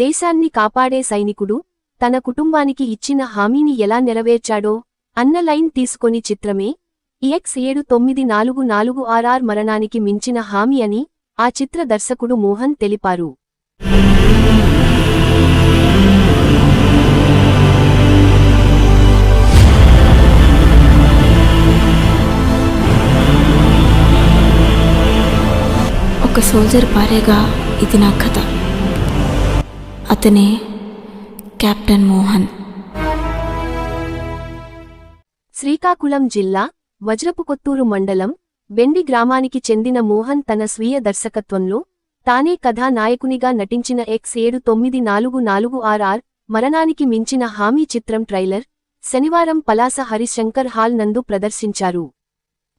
దేశాన్ని కాపాడే సైనికుడు తన కుటుంబానికి ఇచ్చిన హామీని ఎలా నెరవేర్చాడో అన్న లైన్ తీసుకొని చిత్రమే. ఎక్స్ ఏడు తొమ్మిది నాలుగు నాలుగు ఆర్ఆర్ మరణానికి మించిన హామీ అని ఆ చిత్ర దర్శకుడు మోహన్ తెలిపారు. ఒక సోల్జర్ భార్యగా ఇది నా కథ. అతనే కెప్టెన్ మోహన్. శ్రీకాకుళం జిల్లా వజ్రపుకొత్తూరు మండలం బెండి గ్రామానికి చెందిన మోహన్ తన స్వీయ దర్శకత్వంలో తానే కథానాయకునిగా నటించిన ఎక్స్ ఏడు తొమ్మిది నాలుగు నాలుగు ఆర్ఆర్ మరణానికి మించిన హామీ చిత్రం ట్రైలర్ శనివారం పలాస హరిశంకర్ హాల్ నందు ప్రదర్శించారు.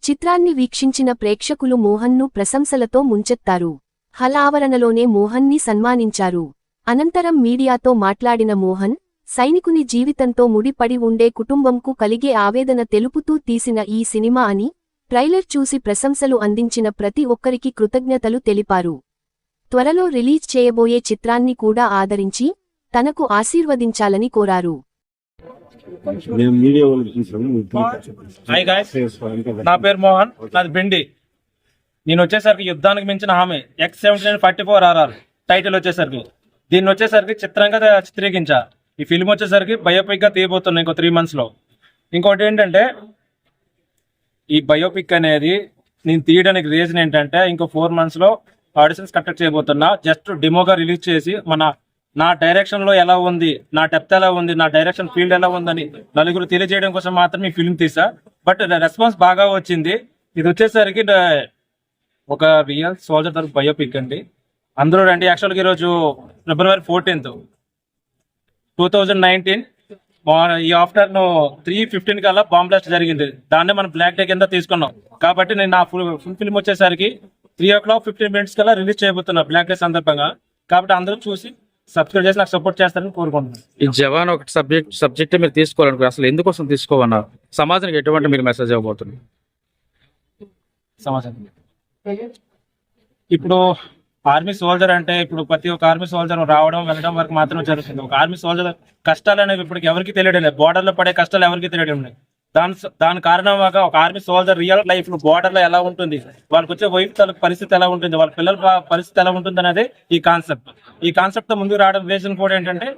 చిత్రాన్ని వీక్షించిన ప్రేక్షకులు మోహన్ను ప్రశంసలతో ముంచెత్తారు. హల్ ఆవరణలోనే మోహన్ని సన్మానించారు. అనంతరం మీడియాతో మాట్లాడిన మోహన్ సైనికుని జీవితంతో ముడిపడి ఉండే కుటుంబంకు కలిగే ఆవేదన తెలుపుతూ తీసిన ఈ సినిమా అని ట్రైలర్ చూసి ప్రశంసలు అందించిన ప్రతి ఒక్కరికి కృతజ్ఞతలు తెలిపారు. త్వరలో రిలీజ్ చేయబోయే చిత్రాన్ని కూడా ఆదరించి తనకు ఆశీర్వదించాలని కోరారు. నా పేరు మోహన్ నాది బెండి నేను వచ్చేసరికి యుద్ధానికి మించిన హామీ X seventy nine forty four RR title వచ్చేసరికి. దీన్ని వచ్చేసరికి చిత్రంగా చిత్రీకరించా. ఈ ఫిల్మ్ వచ్చేసరికి బయోపిక్గా ఇంకో త్రీ మంత్స్లో ఇంకోటి ఏంటంటే ఈ బయోపిక్ అనేది నేను తీయడానికి రీజన్ ఏంటంటే ఇంకో ఫోర్ మంత్స్లో ఆడిషన్స్ కండక్ట్ చేయబోతున్నా. జస్ట్ డెమోగా రిలీజ్ చేసి మన నా డైరెక్షన్లో ఎలా ఉంది నా డెప్త్ ఎలా ఉంది నా డైరెక్షన్ ఫీల్డ్ ఎలా ఉందని నలుగురు తెలియజేయడం కోసం మాత్రం ఈ ఫిల్మ్ తీసా. బట్ రెస్పాన్స్ బాగా వచ్చింది. ఇది వచ్చేసరికి ఒక రియల్ సోల్జర్ తరఫు బయోపిక్ అండి. అందరూ రండి యాక్చువల్గా ఈరోజు February fourteenth two thousand nineteen ఈ ఆఫ్టర్నూన్ త్రీ ఫిఫ్టీన్ కల్లా బాంబ్ బ్లాస్ట్ జరిగింది. దాన్ని మనం బ్లాక్ డే కింద తీసుకున్నాం. కాబట్టి నేను నా ఫుల్ ఫుల్ ఫిల్మ్ వచ్చేసరికి three o'clock fifteen minutes కల్లా రిలీజ్ చేయబోతున్నా బ్లాక్ డే సందర్భంగా. కాబట్టి అందరూ చూసి సబ్స్క్రైబ్ చేసి నాకు సపోర్ట్ చేస్తారని కోరుకుంటున్నాను. ఈ జవాన్ ఒక సబ్జెక్ట్ సబ్జెక్ట్ మీరు తీసుకోవాలనుకో అసలు ఎందుకోసం తీసుకోవన్నారు సమాజానికి ఎటువంటి మీరు మెసేజ్ ఇవ్వబోతుంది సమాచారం ఇప్పుడు ఆర్మీ సోల్జర్ అంటే ఇప్పుడు ప్రతి ఒక్క ఆర్మీ సోల్జర్ రావడం వెళ్ళడం వరకు మాత్రమే జరుగుతుంది. ఒక ఆర్మీ సోల్జర్ కష్టాలు అనేవి ఇప్పటికి ఎవరికి తెలియడం లేదు. బోర్డర్లో పడే కష్టాలు ఎవరికి తెలియడం లేదు. దాని దాని కారణంగా ఒక ఆర్మీ సోల్జర్ రియల్ లైఫ్ బోర్డర్లో ఎలా ఉంటుంది? వాళ్ళకి వచ్చే వైఫ్ తల పరిస్థితి ఎలా ఉంటుంది? వాళ్ళ పిల్లల పరిస్థితి ఎలా ఉంటుంది అనేది ఈ కాన్సెప్ట్ ఈ కాన్సెప్ట్తో ముందుకు రావడం రీజన్ కూడా ఏంటంటే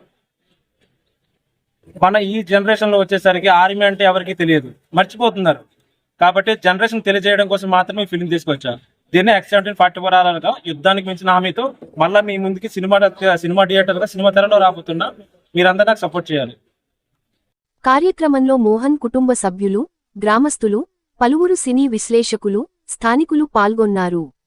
మన ఈ జనరేషన్లో వచ్చేసరికి ఆర్మీ అంటే ఎవరికి తెలియదు. మర్చిపోతున్నారు. కాబట్టి జనరేషన్ తెలియజేయడం కోసం మాత్రమే ఈ ఫిలిం తీసుకొచ్చారు. దీన్ని ఎక్స్ ఫార్టీ ఫోర్ ఆర్ఆర్గా యుద్ధానికి మించిన హామీతో మళ్ళీ మీ ముందుకి సినిమా సినిమా థియేటర్గా సినిమా తెరలో రాబోతున్నా మీరందరూ నాకు సపోర్ట్ చేయాలి. కార్యక్రమంలో మోహన్ కుటుంబ సభ్యులు గ్రామస్తులు పలువురు సినీ విశ్లేషకులు స్థానికులు పాల్గొన్నారు.